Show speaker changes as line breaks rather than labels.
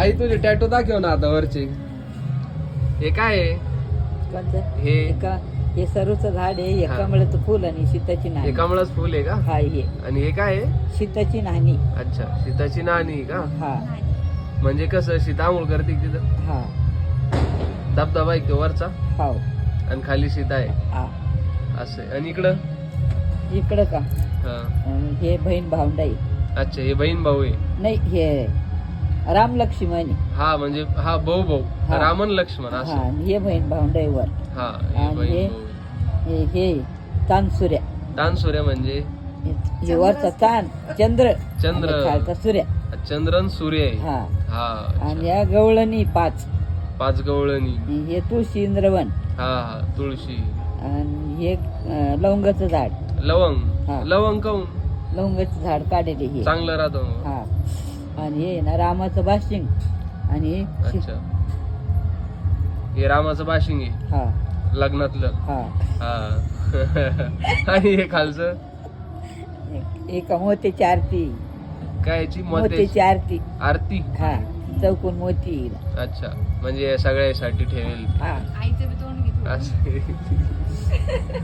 आई तुझे टॅटो दाखव ना आता वरचे. हे काय आहे?
कोणतं?
हे.
एका हे सरूचं झाड आहे हे
हा.
कमळाचं फुल आणि सीताची
हे
नाणी.
कमळाच फुल आहे का?
हा हे.
आणि हे काय आहे?
सीताची नाणी.
अच्छा सीताची नाणी आहे का?
हा.
म्हणजे कसं सीता आंघोळ करते तिथं?
हा.
धबधबा आहे तो वरचा?
हाव
आणि खाली सीता आहे.
हा.
असं आहे. आणि इकडं?
इकडं का?
हा.
अं, हे बहीण भावंडाई
अच्छा हे बहीण भाऊ आहे.
नाही हे राम लक्ष्मणी.
हा म्हणजे हा भाऊ भाऊ.
हा.
रामन लक्ष्मण
हा
असं.
आणि हे बहीण भावंडाईवर.
हा
आणि?
बहीण भाऊ.
हे हे
तान सूर्य म्हणजे?
हे- वरचा तान चंद्र.
चंद्र.
आणि खालचा सूर्य.
चंद्रन सूर्य आहे.
हा.
हा
आणि
अच्छा.
या गवळणी पाच.
पाच गवळणी.
आणि हे तुळशी इंद्रवन.
हा हा तुळशी.
आणि हे अं, लवंगाचं झाड.
लवंग.
हा.
लवंग काऊन?
लवंगाचं झाड काढलेले हे
चांगलं राहतो
हा. आणि हे ना रामाचं बाशिंग आणि हे
अच्छा. हे रामाचं बाशिंग आहे?
हा.
लग्नातलं?
हा.
हा. आणि हे खालचं?
एक- मोत्याची आरती.
काय याची? मते
मोत्याची आरती.
आरती?
हा. चौकून मोती.
अच्छा. म्हणजे सगळ्यासाठी ठेवेल.
हा.
असं